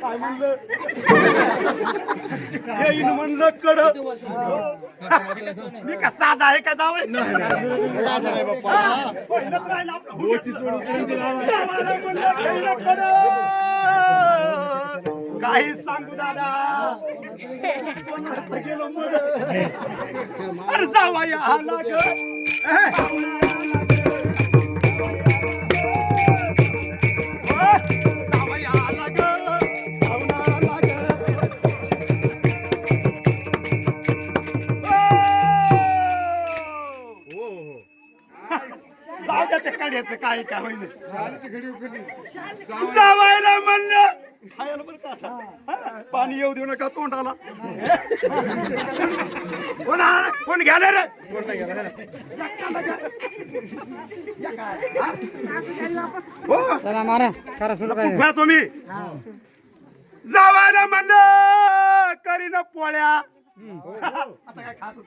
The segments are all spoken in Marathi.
काय म्हणलं येईन म्हणलं कड मी का साधा आहे का जावं काही सांगू दादा. गेलो मग जावा या आला द्या त्या कड्याचं काय काय होईल जावायला म्हणलं. खायला बरं का आता? पाणी येऊ देऊ नका तोंडाला. कोण कोण घ्यायला रे कोण नाही गेला ना? या काय? हा? हो चला मारा. करा सुरू काय उभ्या तुम्ही. जावायला म्हणलं. करीन पोळ्या. आता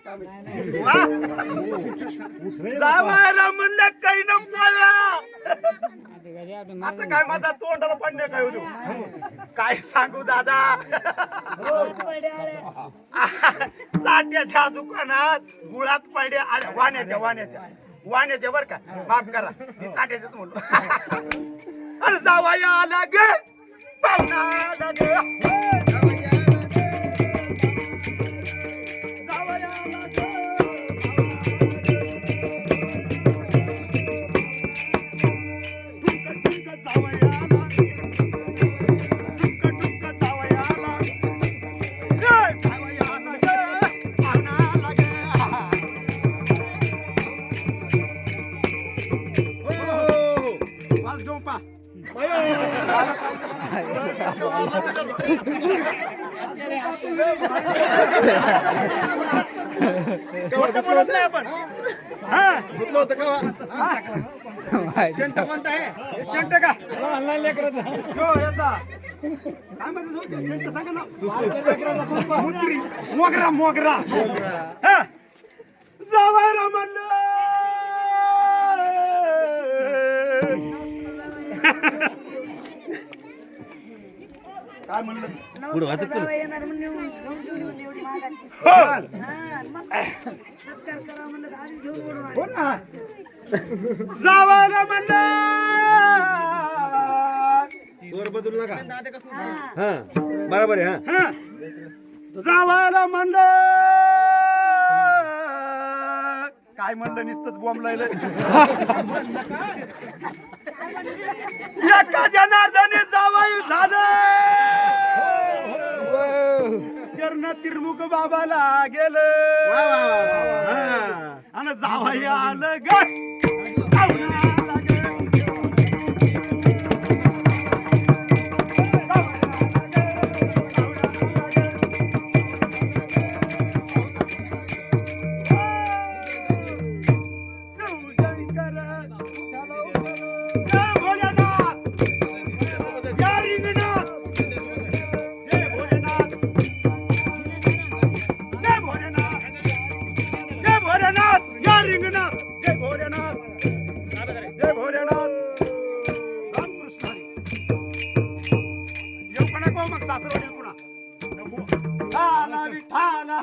जावायला म्हणलं आता काय माझा तोंडाला पडणे काय होतो? काय सांगू दादा? चाट्याच्या दुकानात गुळात पडल्या आल्या वाण्याच्या वाण्याच्या. वाण्याच्या बर का? माफ करा मी चाट्याच्याच म्हणलो. अरे जावाया आला ग. आपण. हा. होतं का सेंट कोणता आहे? सेंट का? हो याचा काय म्हणतात ते? सेंट सांगा ना. मुत्री. मोगरा मोगरा. जावायला म्हणलं काय म्हणलं? येणार म्हणून एवढी एवढी एवढी मागाची. हो. मग सत्कार करा म्हणलं तर आधी घेऊन ओढून आले. ना. जावायला म्हणलं. बदलू नका. हा बरोबर आहे हा. हा. जावायला म्हणलं. काय म्हणलं नुसतंच बॉम्ब लायलं? एका जनार्दने जावाई झालं. तिरमुख बाबाला गेलं. आणि पाहुणा आला ग. येऊ का नको मग सासरवडील पुन्हा? नको. ठाला विठाला